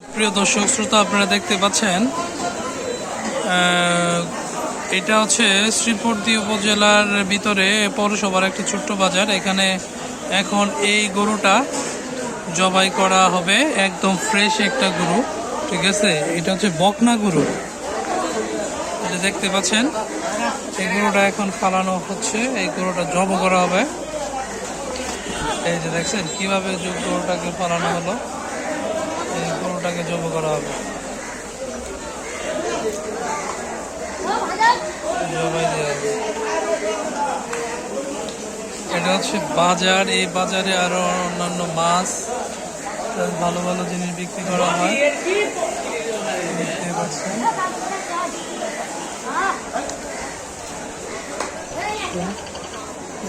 প্রিয় দর্শক, শ্রোতা, আপনারা দেখতে পাচ্ছেন এটা হচ্ছে শ্রীপুরদি উপজেলার ভিতরে পৌরসভার একটি ছোট্ট বাজার। এখানে এখন এই গরুটা জবাই করা হবে, একদম ফ্রেশ একটা গরু, ঠিক আছে? এটা হচ্ছে বকনা গরু। এটা দেখতে পাচ্ছেন, এই গরুটা এখন ফালানো হচ্ছে, এই গরুটা জব করা হবে। এই যে দেখছেন, কীভাবে গরুটাকে ফালানো হলো? গরুটাকে জব করা হবে। এটা হচ্ছে বাজার। এই বাজারে আরও অন্যান্য মাছ ভালো ভালো জিনিস বিক্রি করা হয়। পাচ্ছেন।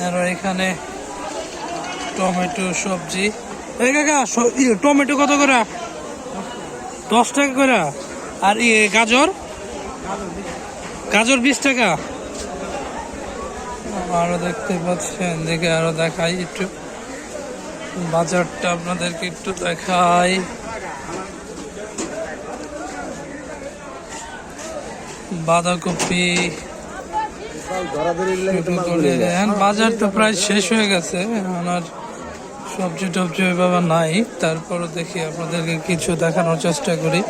আর এখানে টমেটো সবজি। এই কাকা ইয়ে, টমেটো কত করে? দশ টাকা করে। আর ইয়ে গাজর? গাজর বিশ টাকা। আরও দেখতে পাচ্ছেন দেখে আরও দেখাই একটু। বাজারটা আপনাদেরকে একটু দেখাই। বাঁধাকপি। এখন বাজার তো প্রায় শেষ হয়ে গেছে। আর সবজি টবজি ওইভাবে নাই। তারপরও দেখি আপনাদেরকে কিছু দেখানোর চেষ্টা করি।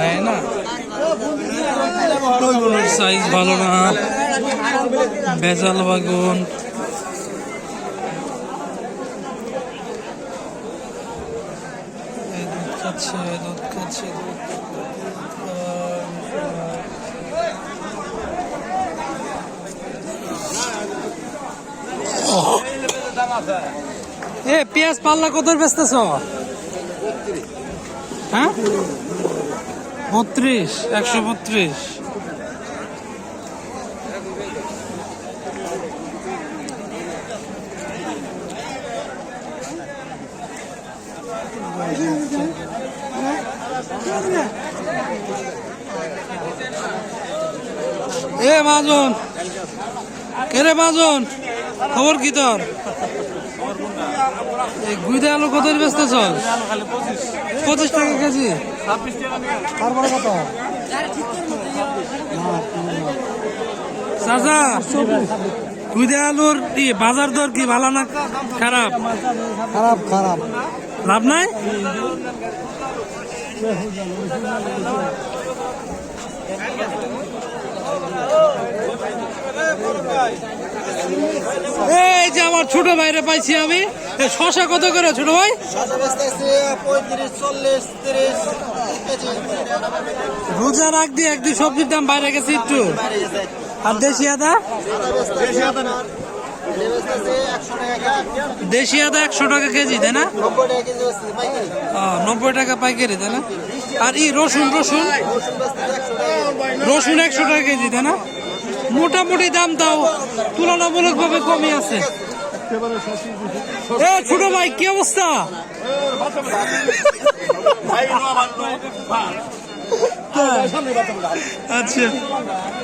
নেয় না? সাইজ ভালো না। ভেজাল বাগুন। দুধ খাচ্ছে দুধ খাচ্ছে। এ, পেঁয়াজ পাল্লা কত বেচতেছ? হ্যাঁ? বত্রিশ, একশো বত্রিশ। এ, মাজন। কে রে, মাজন? খবর কি তোর? গুইদা আলু কত চল পঁচিশ। টাকা কেজি? তারপরে কত? চাচা গুইদা আলুর কি বাজার দর কি ভালো না খারাপ? খারাপ খারাপ। লাভ নাই? এই যে আমার ছোট ভাইরে পাইছি আমি। শশা কত করে ছোট ভাই? রোজা রাখ দিয়ে এক দুই সবজির দাম বাইরে গেছে একটু। আর দেশি আদা? দেশি আদা একশো টাকা কেজি। তাই না? ও, নব্বই টাকা পাইকারি তাই না? আর ই রসুন রসুন? রসুন একশো টাকা কেজি। তাই না? মোটামুটি দাম তাও তুলনামূলক ভাবে কমই আছে। এ ছোট ভাই কি অবস্থা আচ্ছা